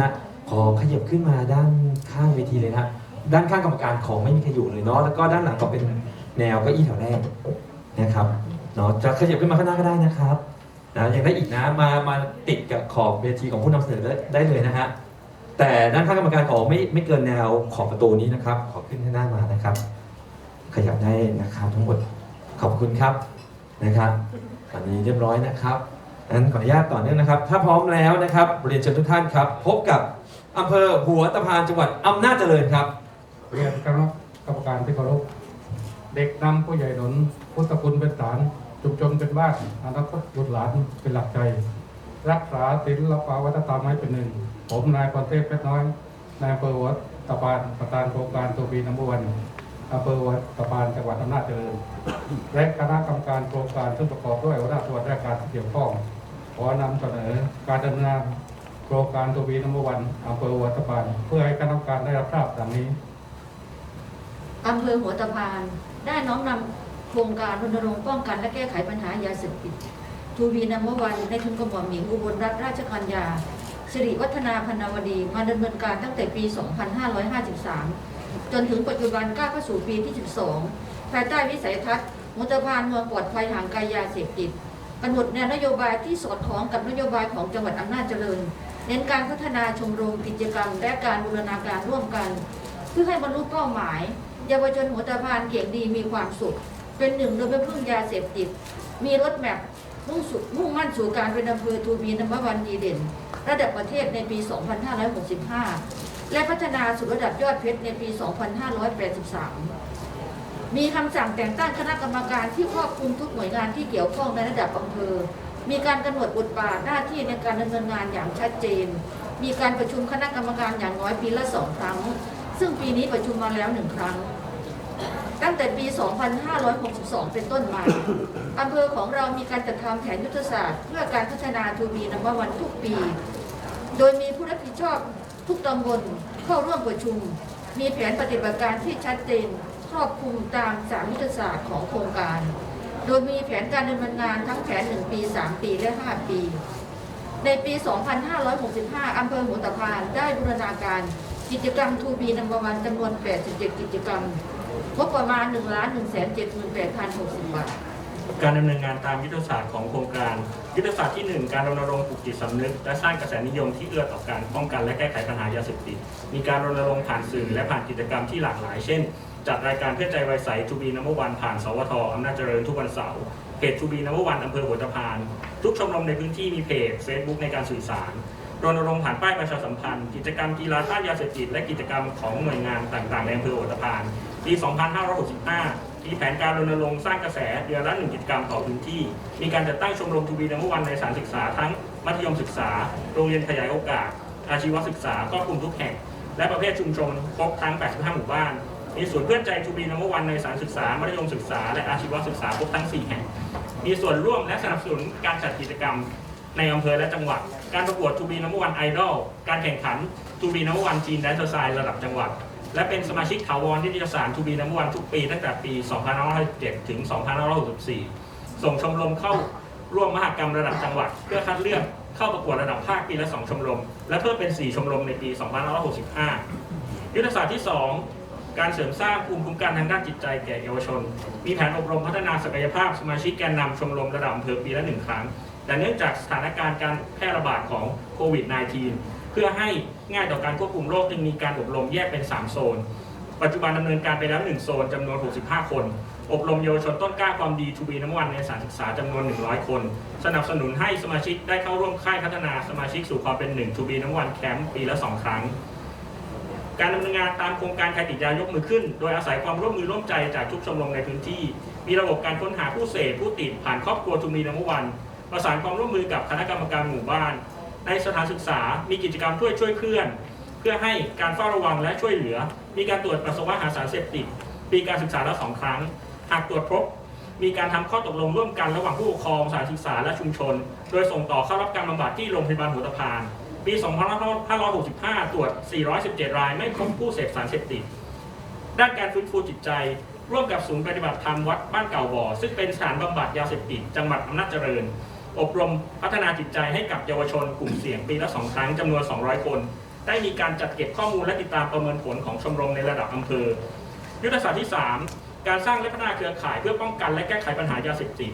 ฮะขอขยับขึ้นมาด้านข้างเวทีเลยนะฮะด้านข้างกรรมการของไม่มีใครอยู่เลยเนาะแล้วก็ด้านหลังก็เป็นแนวเก้าอี้แถวแรกนะครับเนาะจะขยับขึ้นมาข้างหน้าก็ได้นะครับนะยังได้อีกนะมามาติดกับขอบเวทีของผู้นำเสนอได้ได้เลยนะฮะแต่ด้านข้างกรรมการขอไม่ไม่เกินแนวขอบประตูนี้นะครับ ขอขึ้นข้างหน้ามานะครับ ขยับได้นะครับทั้งหมดขอบคุณครับนะครับอันนี้เรียบร้อยนะครับ นั้นขออนุญาตต่อเนื่องนะครับ ถ้าพร้อมแล้วนะครับเรียนเชิญทุกท่านครับ พบกับอำเภอหัวตะพานจังหวัดอำนาจเจริญครับ เรียนคณะกรรมการที่เคารพเด็กนำผู้ใหญ่หนุนพุทธคุณเป็นฐานจุมชนเป็นบ้านอนาคตบุตรหลานเป็นหลักใจ รักษาศิลปวัฒนธรรมให้เป็นหนึ่ง ผมนายพรเทพเพชรน้อยนายอำเภอวัดตะปานประธานโครงการตัวบีน้ำวันอำเภอวัดตะปานจังหวัดอำนาจเจริญและคณะกรรมการโครงการซึ่งประกอบด้วยหัวหน้าส่วนราชการที่เกี่ยวข้อง อนำเสนอการดำเนินงานโครงการตัวบีน้ำวันอำเภอวัดตะปานเพื่อให้คณะกรรมการได้รับทราบดังนี้อำเภอหัวตะพานได้น้อมนำโครงการรณรงค์ป้องกันและแก้ไขปัญหายาเสพติดทูบีนัมวันในทุนกระหม่อมหญิงอุบลรัตนราชกัญญาสิริวัฒนาพันวดีมาดำเนินการตั้งแต่ปี 2553 จนถึงปัจจุบันก้าวเข้าสู่ปีที่ 12 ภายใต้วิสัยทัศน์หัวตะพานเมืองปลอดภัยห่างไกลยาเสพติด กำหนดแนวนโยบายที่สอดคล้องกับนโยบายของจังหวัดอำนาจเจริญ เน้นการพัฒนาชมรมกิจกรรม และการบูรณาการร่วมกัน เพื่อให้บรรลุเป้าหมาย เยาวชนหัวตะพานเก่งดีมีความสุข เป็นหนึ่งโดยไม่พึ่งยาเสพติด มีรถแมพมุ่งสุมุ่งมั่นสู่การเป็นอำเภอทูบีนัมวันดีเด่น ระดับประเทศในปี 2565 และพัฒนาสู่ระดับยอดเพชรในปี 2583 มีคำสั่งแต่งตั้งคณะกรรมการที่ครอบคลุมทุกหน่วยงานที่เกี่ยวข้องในระดับอำเภอ มีการกำหนดบทบาทหน้าที่ในการดำเนินงานอย่างชัดเจน มีการประชุมคณะกรรมการอย่างน้อยปีละสองครั้ง ซึ่งปีนี้ประชุมมาแล้วหนึ่งครั้ง ตั้งแต่ปี 2562 เป็นต้นมาอำเภอของเรามีการจัดทำแผนยุทธศาสตร์ เพื่อการพัฒนาทูบีนัมวันทุกปี โดยมีผู้รับผิดชอบทุกตำบลเข้าร่วมประชุม มีแผนปฏิบัติการที่ชัดเจน ครอบคลุมตามสามยุทธศาสตร์ของโครงการ โดยมีแผนการดำเนินงานทั้งแผน 1 ปี 3 ปีและ 5 ปี ในปี 2565 อำเภอหัวตะพานได้บูรณาการกิจกรรมทูบีนัมวันจำนวน 87 กิจกรรมงบประมาณ 1 1 7 8 0 60 บาท การดำเนินงานตามยุทธศาสตร์ของโครงการ ยุทธศาสตร์ที่ 1 การรณรงค์ปลุกจิตสำนึก และสร้างกระแสนิยมที่เอื้อต่อการป้องกันและแก้ไขปัญหายาเสพติด มีการรณรงค์ผ่านสื่อและผ่านกิจกรรมที่หลากหลาย เช่น จัดรายการเพื่อใจไวใสทูบีนัมวันผ่านสวทอำนาจเจริญทุกวันเสาร์เพจทูบีนัมวันอำเภอหัวตะพาน ทุกชมรมในพื้นที่มีเพจ Facebook ในการสื่อสารรณรงค์ผ่านป้ายประชาสัมพันธ์ กิจกรรมกีฬาต้านยาเสพติดและกิจกรรมของหน่วยงานต่างๆในอำเภอหัวตะพานปี 2565 มีแผนการรณรงค์สร้างกระแสเดือนละหนึ่งกิจกรรมต่อพื้นที่ มีการจัดตั้งชมรมทูบีนัมวันในสถานศึกษาทั้งมัธยมศึกษา โรงเรียนขยายโอกาส อาชีวศึกษาครอบคลุมทุกแห่ง และประเภทชุมชนครบทั้ง 85 หมู่บ้าน มีศูนย์เพื่อนใจทูบีนัมวันในสถานศึกษา มัธยมศึกษา และอาชีวศึกษาครบทั้ง 4 แห่ง มีส่วนร่วมและสนับสนุนการจัดกิจกรรมในอำเภอและจังหวัด การประกวดทูบีนัมวันไอดอล การแข่งขันทูบีนัมวันจีนแดนเซอร์ไซระดับจังหวัด และเป็นสมาชิกถาวรที่นิตยสารทูบีนัมวันทุกปีตั้งแต่ปี 2567ถึง 2564 ส่งชมรมเข้าร่วมมหกรรมระดับจังหวัด เพื่อคัดเลือกเข้าประกวดระดับภาคปีละ 2 ชมรม และเพิ่มเป็น 4 ชมรมในปี 2565 ยุทธศาสตร์ที่ 2 การเสริมสร้างภูมิคุ้มกันทางด้านจิตใจแก่เยาวชน มีแผนอบรมพัฒนาศักยภาพสมาชิกแกนนำชมรมระดับอำเภอปีละหนึ่งครั้ง แต่เนื่องจากสถานการณ์การแพร่ระบาดของโควิด -19 เพื่อให้ง่ายต่อการควบคุมโรคจึงมีการอบรมแยกเป็น 3 โซน ปัจจุบันดำเนินการไปแล้ว 1 โซนจำนวน 65 คน อบรมเยาวชนต้นกล้าความดีทูบีน้ำวันในสถานศึกษาจำนวน 100 คน สนับสนุนให้สมาชิกได้เข้าร่วมค่ายพัฒนาสมาชิกสู่ความเป็นหนึ่งทูบีน้ำวันแคมป์ปีละ 2 ครั้งการดำเนินงานตามโครงการใครติดยายกมือขึ้น โดยอาศัยความร่วมมือร่วมใจจากทุกชมรมในพื้นที่ มีระบบการค้นหาผู้เสพผู้ติดผ่านครอบครัวทูมีนัมวัน ประสานความร่วมมือกับคณะกรรมการหมู่บ้าน ในสถานศึกษา มีกิจกรรมช่วยช่วยเพื่อน เพื่อให้การเฝ้าระวังและช่วยเหลือ มีการตรวจปัสสาวะหาสารเสพติด ปีการศึกษาละสองครั้ง หากตรวจพบ มีการทำข้อตกลงร่วมกันระหว่างผู้ปกครองสถานศึกษาและชุมชน โดยส่งต่อเข้ารับการบำบัดที่โรงพยาบาลหัวตะพาน ปี 2565 ตรวจ 417 ราย ไม่พบผู้เสพสารเสพติด ด้านการฟื้นฟูจิตใจร่วมกับศูนย์ปฏิบัติธรรมวัดบ้านเก่าบ่อ ซึ่งเป็นสถานบำบัดยาเสพติดจังหวัดอำนาจเจริญ อบรมพัฒนาจิตใจให้กับเยาวชนกลุ่มเสี่ยงปีละ2ครั้งจำนวน 200 คน ได้มีการจัดเก็บข้อมูลและติดตามประเมินผลของชมรมในระดับอำเภอ ยุทธศาสตร์ที่ 3 การสร้างและพัฒนาเครือข่ายเพื่อป้องกันและแก้ไขปัญหายาเสพติด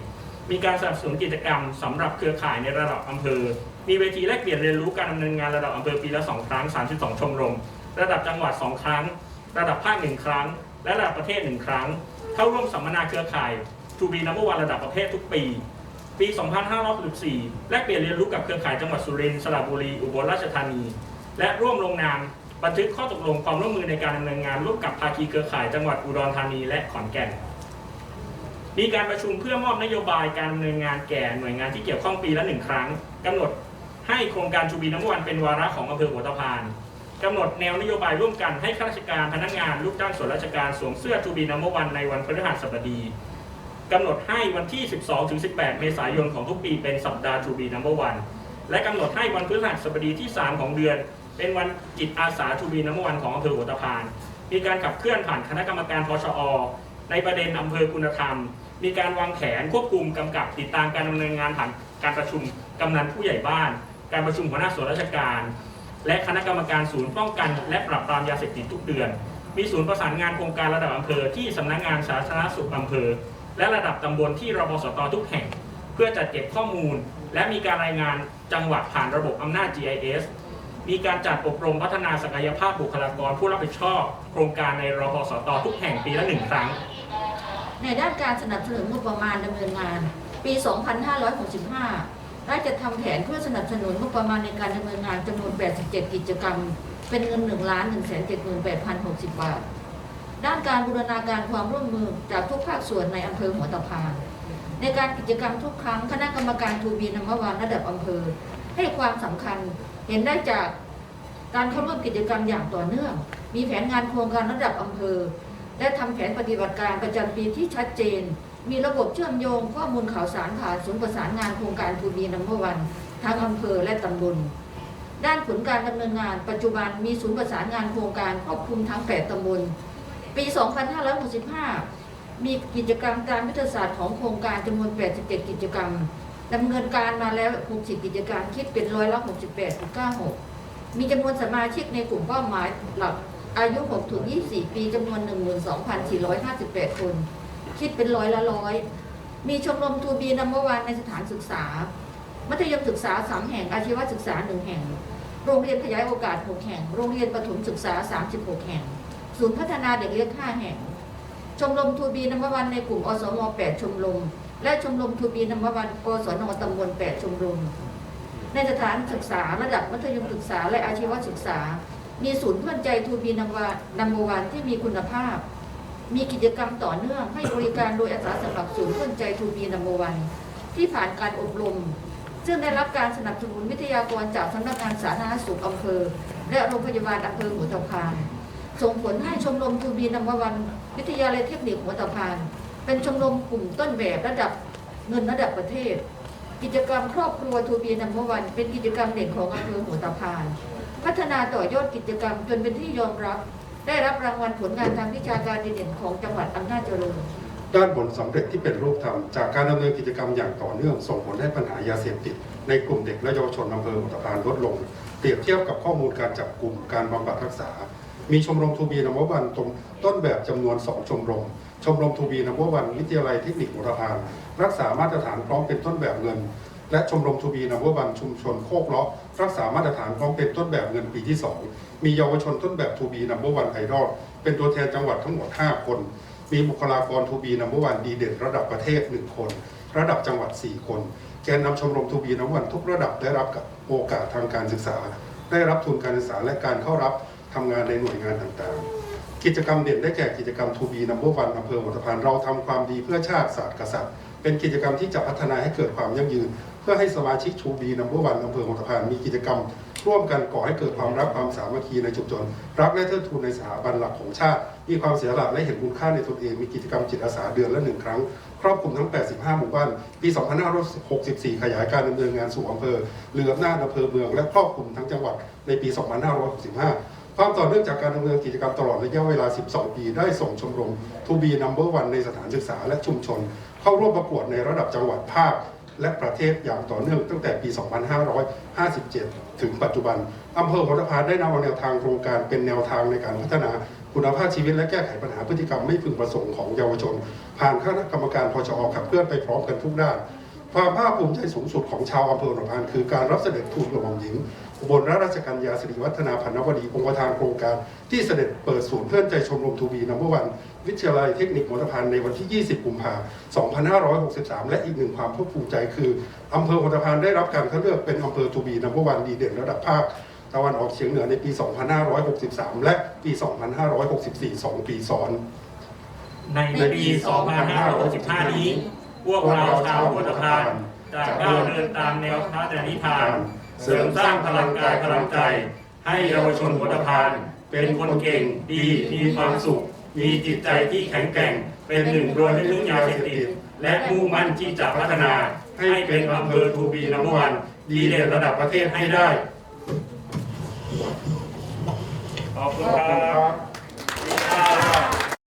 มีการสนับสนุนกิจกรรมสำหรับเครือข่ายในระดับอำเภอ มีเวทีแลกเปลี่ยนเรียนรู้การดำเนินงานระดับอำเภอปีละ 2 ครั้ง 32 ชมรม ระดับจังหวัด 2 ครั้ง ระดับภาค 1 ครั้ง และระดับประเทศ 1 ครั้ง เข้าร่วมสัมมนาเครือข่ายทูบีนัมเบอร์วันระดับประเทศทุกปี ปี 2564 แลกเปลี่ยนเรียนรู้กับเครือข่ายจังหวัดสุรินทร์ สระบุรี อุบลราชธานี และร่วมลงนามบันทึกข้อตกลงความร่วมมือในการดำเนินงานร่วมกับภาคีเครือข่ายจังหวัดอุดรธานีและขอนแก่น มีการประชุมเพื่อมอบนโยบายการดำเนินงานแก่หน่วยงานที่เกี่ยวข้องปีละหนึ่งครั้งกำหนดให้โครงการชูบีน้ำวันเป็นวาระของอำเภอหัวตะพานกำหนดแนวนโยบายร่วมกันให้ข้าราชการพนักงานลูกจ้างส่วนราชการสวมเสื้อทูบีน้ำวันในวันพฤหัสบดี กำหนดให้วันที่ 12-18 เมษายนของทุกปีเป็นสัปดาห์ทูบีน้ำวันและกำหนดให้วันพฤหัสบดีที่ 3 ของเดือน เป็นวันจิตอาสาทูบีน้ำวันของอำเภอหัวตะพาน มีการขับเคลื่อนผ่านคณะกรรมการพชอ ในประเด็นอำเภอคุณธรรม มีการวางแผนควบคุมกำกับติดตามการดำเนินงานผ่านการประชุมกำนันผู้ใหญ่บ้าน การประชุมหัวหน้าส่วนราชการ และคณะกรรมการศูนย์ป้องกันและปราบปรามยาเสพติดทุกเดือน มีศูนย์ประสานงานโครงการระดับอำเภอที่สำนักงานสาธารณสุขอำเภอ และระดับตำบลที่รพสตทุกแห่ง เพื่อจัดเก็บข้อมูล และมีการรายงานจังหวัดผ่านระบบอำนาจ GIS มีการจัดอบรมพัฒนาศักยภาพบุคลากรผู้รับผิดชอบ โครงการในรพสตทุกแห่งปีละหนึ่งครั้ง ในด้านการสนับสนุนงบประมาณดำเนินงาน ปี 2565 ได้จะทำแผนเพื่อสนับสนุนงบประมาณในการดำเนินงานจำนวน 87 กิจกรรม เป็นเงิน1ล้าน1 7 8 0 60 บาท ด้านการบูรณาการความร่วมมือจากทุกภาคส่วนในอำเภอหัวตะพาน ในการกิจกรรมทุกครั้งคณะกรรมการทูบีนมวานระดับอำเภอ ให้ความสำคัญเห็นได้จากการเข้าร่วมกิจกรรมอย่างต่อเนื่อง มีแผนงานโครงการระดับอำเภอ และทำแผนปฏิบัติการประจำปีที่ชัดเจน มีระบบเชื่อมโยงข้อมูลข่าวสารผ่านศูนย์ประสานงานโครงการทูบีนัมวันทางอำเภอและตำบลด้านผลการดำเนินงาน ปัจจุบันมีศูนย์ประสานงานโครงการครอบคลุมทั้ง 8 ตำบล ปี 2565 มีกิจกรรมตามยุทธศาสตร์ของโครงการจำนวน 87 กิจกรรมดำเนินการมาแล้ว 60 กิจการมคิดเป็นร้อยละ68.96 มีจำนวนสมาชิกในกลุ่มเป้าหมายหลักอายุ6ถึง24 ปีจำนวน 12,458 คน คิดเป็นร้อยละร้อย มีชมรมทูบีนัมเบอร์วันในสถานศึกษา มัธยมศึกษา 3 แห่ง อาชีวศึกษา 1 แห่ง โรงเรียนขยายโอกาส 6 แห่ง โรงเรียนประถมศึกษา 36 แห่ง ศูนย์พัฒนาเด็กเล็ก5แห่ง ชมรมทูบีนัมบวันในกลุ่มอสม8ชมรม และชมรมทูบีนัมบวันกศนตำบล8ชมรม ในสถานศึกษาระดับมัธยมศึกษาและอาชีวศึกษา มีศูนย์เพื่อนใจทูบีนัมวานัมวันที่มีคุณภาพ มีกิจกรรมต่อเนื่องให้บริการโดยอาสาสมัครศูนย์เพื่อนใจทูบีนัมวันที่ผ่านการอบรมซึ่งได้รับการสนับสนุนวิทยากรจากสำนักงานสาธารณสุขอำเภอ และโรงพยาบาลอำเภอหัวตะพาน ส่งผลให้ชมรมทูบีนัมวันวิทยาลัยเทคนิคหัวตะพาน เป็นชมรมกลุ่มต้นแบบระดับเงินระดับประเทศ กิจกรรมครอบครัวทูบีนัมวันเป็นกิจกรรมเด่นของอำเภอหัวตะพาน พัฒนาต่อยอดกิจกรรมจนเป็นที่ยอมรับ ได้รับรางวัลผลงานทางวิชาการดีเด่นของจังหวัดอำนาจเจริญด้านผลสำเร็จที่เป็นรูปธรรมจากการดำเนินกิจกรรมอย่างต่อเนื่องส่งผลให้ปัญหายาเสพติด ในกลุ่มเด็กและเยาวชนอำเภออุตภานลดลง เปรียบเทียบกับข้อมูลการจับกลุ่มการบำบัดรักษา มีชมรมทูบีนววันตรงต้นแบบจำนวน 2 ชมรม ชมรมทูบีนววันวิทยาลัยเทคนิคอุตภานรักษามาตรฐานพร้อมเป็นต้นแบบเงิน และชมรมทูบีนววันชุมชนโคกเลาะรักษามาตรฐานพร้อมเป็นต้นแบบเงินปีที่ 2 มีเยาวชนต้นแบบทูบีนัมเบอร์วันไอดอลเป็นตัวแทนจังหวัดทั้งหมด 5 คน มีบุคลากรทูบีนัมเบอร์วันดีเด่นระดับประเทศ 1 คน ระดับจังหวัด 4 คนแกนนำชมรมทูบีนัมวันทุกระดับได้รับโอกาสทางการศึกษา ได้รับทุนการศึกษาและการเข้ารับ ทำงานในหน่วยงานต่างๆ กิจกรรมเด่นได้แก่กิจกรรมทูบีนัมเบอร์วันอำเภอหัวตะพานเราทำความดีเพื่อชาติศาสตร์กษัตริย์ เป็นกิจกรรมที่จะพัฒนาให้เกิดความยั่งยืน เพื่อให้สมาชิกทูบีนัมเบอร์วันอำเภอหัวตะพานมีกิจกรรมร่วมกันก่อให้เกิดความรักความสามัคคีในชุมชนรักและเทิดทูนในสถาบันหลักของชาติ มีความเสียสละและเห็นคุณค่าในตนเอง มีกิจกรรมจิตอาสาเดือนละหนึ่งครั้ง ครอบคลุมทั้ง 85 หมู่บ้าน ปี 2564 ขยายการดำเนินงานสู่อำเภอเรืออำนาจอำเภอเมืองและครอบคลุมทั้งจังหวัดในปี 2565 ความต่อเนื่องจากการดำเนินกิจกรรมตลอดระยะเวลา 12 ปี ได้ส่งชมรมทูบีนัมเบอร์วันในสถานศึกษาและชุมชน เข้าร่วมประกวดในระดับจังหวัดภาคและประเทศอย่างต่อเนื่องตั้งแต่ปี 2557 ถึงปัจจุบัน อำเภอหัวตะพานได้นำเอาแนวทางโครงการเป็นแนวทางในการพัฒนาคุณภาพชีวิตและแก้ไขปัญหาพฤติกรรมไม่พึงประสงค์ของเยาวชน ผ่านคณะกรรมการพชอขับเคลื่อนไปพร้อมกันทุกด้าน ความภาคภูมิใจสูงสุดของชาวอำเภอหนองพานคือการรับเสด็จทูลกระหม่อมหญิง อุบลราชกัญญาสิริวัฒนาพันนวดีองค์ประธานโครงการ ที่เสด็จเปิดศูนย์เพื่อนใจชมรมทูบีนัมเบอร์วันวิทยาลัยเทคนิคมอตรพันในวันที่ 20 กุมภาพันธ์ 2563 และอีกหนึ่งความภาคภูมิใจคืออำเภอมอตรพันได้รับการคัดเลือกเป็นอำเภอทูบีนัมเบอร์วันดีเด่นระดับภาคตะวันออกเฉียงเหนือในปี 2563 และปี 2564 2 ปีซ้อน ในปี 2565 นี้ พวกเราชาวหัวตะพานจะก้าวเดินตามแนวพระนิพพาน เสริมสร้างพลังกายพลังใจ ให้เยาวชนหัวตะพานเป็นคนเก่งดีมีความสุข มีจิตใจที่แข็งแกร่ง เป็นหนึ่งรวมไม่ทิ้งยาเสพติดและมุ่งมั่นที่จะพัฒนาให้เป็นอำเภอทูบีนัมวันดีเด่นระดับประเทศให้ได้ขอบคุณครับ